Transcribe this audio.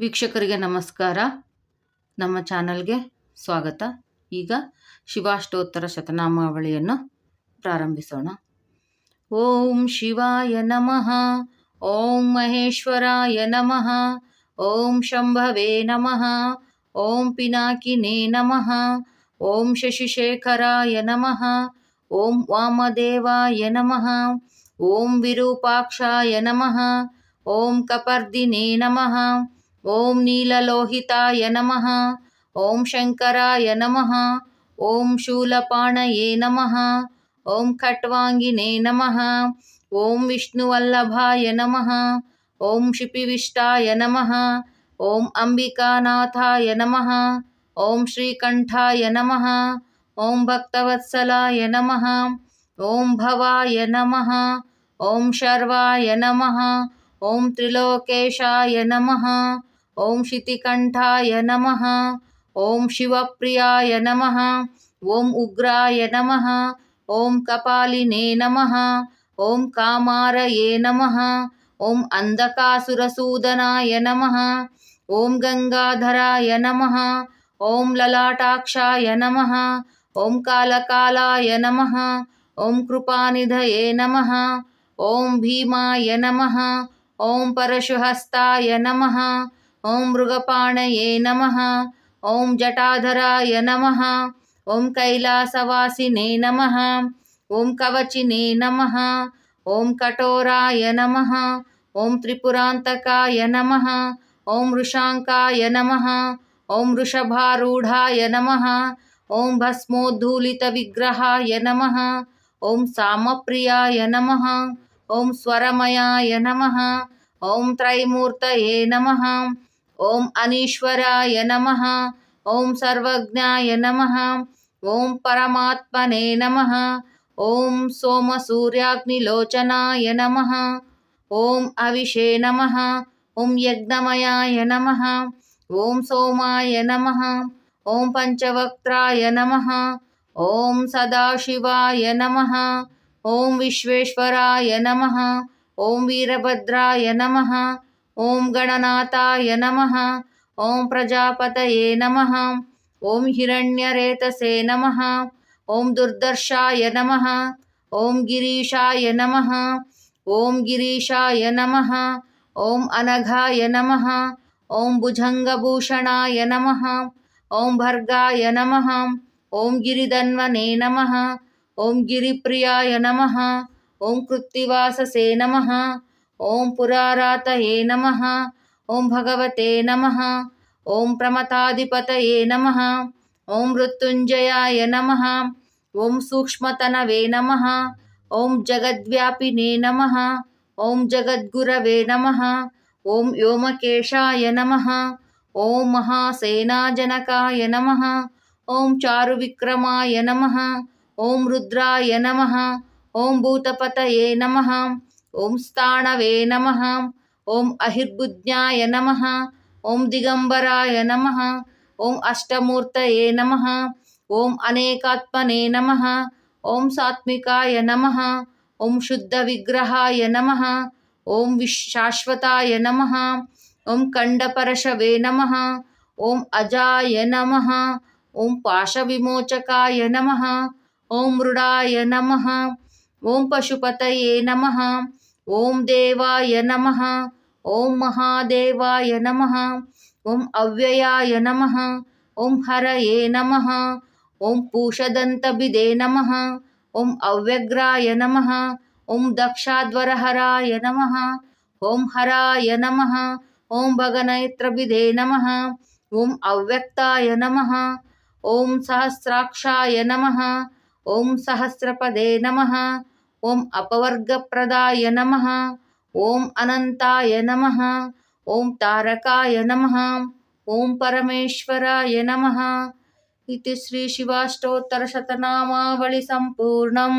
ವೀಕ್ಷಕರಿಗೆ ನಮಸ್ಕಾರ. ನಮ್ಮ ಚಾನಲ್ಗೆ ಸ್ವಾಗತ. ಈಗ ಶಿವಾಷ್ಟೋತ್ತರ ಶತನಾಮಾವಳಿಯನ್ನು ಪ್ರಾರಂಭಿಸೋಣ. ಓಂ ಶಿವಾಯ ನಮಃ. ಓಂ ಮಹೇಶ್ವರಾಯ ನಮಃ. ಓಂ ಶಂಭವೇ ನಮಃ. ಓಂ ಪಿನಾಕಿನೇ ನಮಃ. ಓಂ ಶಶಿಶೇಖರಾಯ ನಮಃ. ಓಂ ವಾಮದೇವಾಯ ನಮಃ. ಓಂ ವಿರೂಪಾಕ್ಷಾಯ ನಮಃ. ಓಂ ಕಪರ್ದಿನೇ ನಮಃ. ओम नीललोहिताय नम ओं शंकराय नम ओं शूलपाणय नम ओं खट्वांगिने नम ओं विष्णुवल्लभाय नम ओं क्षिपिविष्टाय नम ओं अंबिकानाथा नम ओं श्रीकंठाय नम ओं भक्तवत्सलाय नम ओं भवाय नम ओं शर्वाय नम ओं त्रिलोकेशा नम ॐ शितिकण्ठाय नमः ॐ शिवप्रियाय नमः ॐ उग्राय नमः ॐ कपालिने नमः ओं कामारये नमः ओं अंधकासुरसूदनाय नमः ओं गंगाधराय नमः ओं ललाटाक्षाय नमः ओं कालकालाय नमः ओं कृपानिधये नमः ओं भीमाय नमः ओं परशुहस्ताय नमः ओं मृगपाणये नमः ओं जटाधराय नमः ओं कैलासवासिने नमः ओं कवचिने नमः ओं कठोराय नमः ओं त्रिपुरांतकाय नमः ओं वृषाङ्काय नमः ओं वृषभारूढाय नमः ॐ भस्मोद्धूलितविग्रहाय नमः ॐ सामप्रियाय नमः ओं स्वरमयाय नमः ओं त्रैमूर्तये नमः ఓం అనీశ్వరాయ నమ ఓం సర్వజ్ఞాయ నమ ఓం పరమాత్మనే నమ ఓం సోమసూర్యాగ్నిలోచనాయ నమ ఓం అవిషే నమ ఓం యజ్ఞమయాయ నమ ఓం సోమాయ నమ ఓం పంచవక్త్రాయ నమ ఓం సదాశివాయ నమ ఓం విశ్వేశ్వరాయ నమ ఓం వీరభద్రాయ నమ ओं गणनाथाय नमः ओं प्रजापतये नमः ओं हिरण्यरेतसे नमः ओं दुर्दर्शाय नमः ओं गिरीशाय नमः ओं गिरीशाय नमः ओं अनघाय नमः ओं भुजङ्गभूषणाय नमः ओं भर्गाय नमः ओं गिरिधन्वने नमः ओं गिरिप्रियाय नमः ओं कृत्तिवाससे नमः ఓం పురారాతయే నమ ఓం భగవతే నమ ఓం ప్రమతాధిపతయే నమ ఓం మృత్యుంజయాయ నమ ఓం సూక్ష్మతనవే నమ ఓం జగద్వ్యాపినే నమ ఓం జగద్గురవే నమ ఓం వ్యోమకేశాయ నమ ఓం మహాసేనాజనకాయ నమ ఓం చారువిక్రమాయ నమ ఓం రుద్రాయ నమ ఓం భూతపతయే నమ ओम स्थाणवे नमः ओम अहिर्बुद्ध्याय नम ओं दिगंबराय नम ओं अष्टमूर्त नम ओं अनेकात्मने नम ओं सात्काय नम ओं शुद्ध विग्रहाय नम ओं शाश्वताय नम ओं खंडपरशवे नमः ओम अजाय ओं पाश विमोचकाय नम ओं मृडाय नम ओं पशुपत नम ఓం దేవాయ నమ ఓం మహాదేవాయ నమ ఓం అవ్యయాయ నమ ఓం హరయే నమ ఓం పూషదంతభిదే నమ ఓం అవ్యగ్రాయ నమ ఓం దక్షాధ్వరహరాయ నమ ఓం హరాయ నమ ఓం భగనైత్రభిదే నమ ఓం అవ్యక్తాయ నమ ఓం సహస్రాక్షాయ నమ ఓం సహస్రపదే నమ ఓం అపవర్గప్రదాయ నమ. ఓం అనంతాయ నమ. ఓం తారకాయ నమ. ఓం పరమేశ్వరాయ నమ. ఇది శ్రీ శివాష్టోత్తర సంపూర్ణం.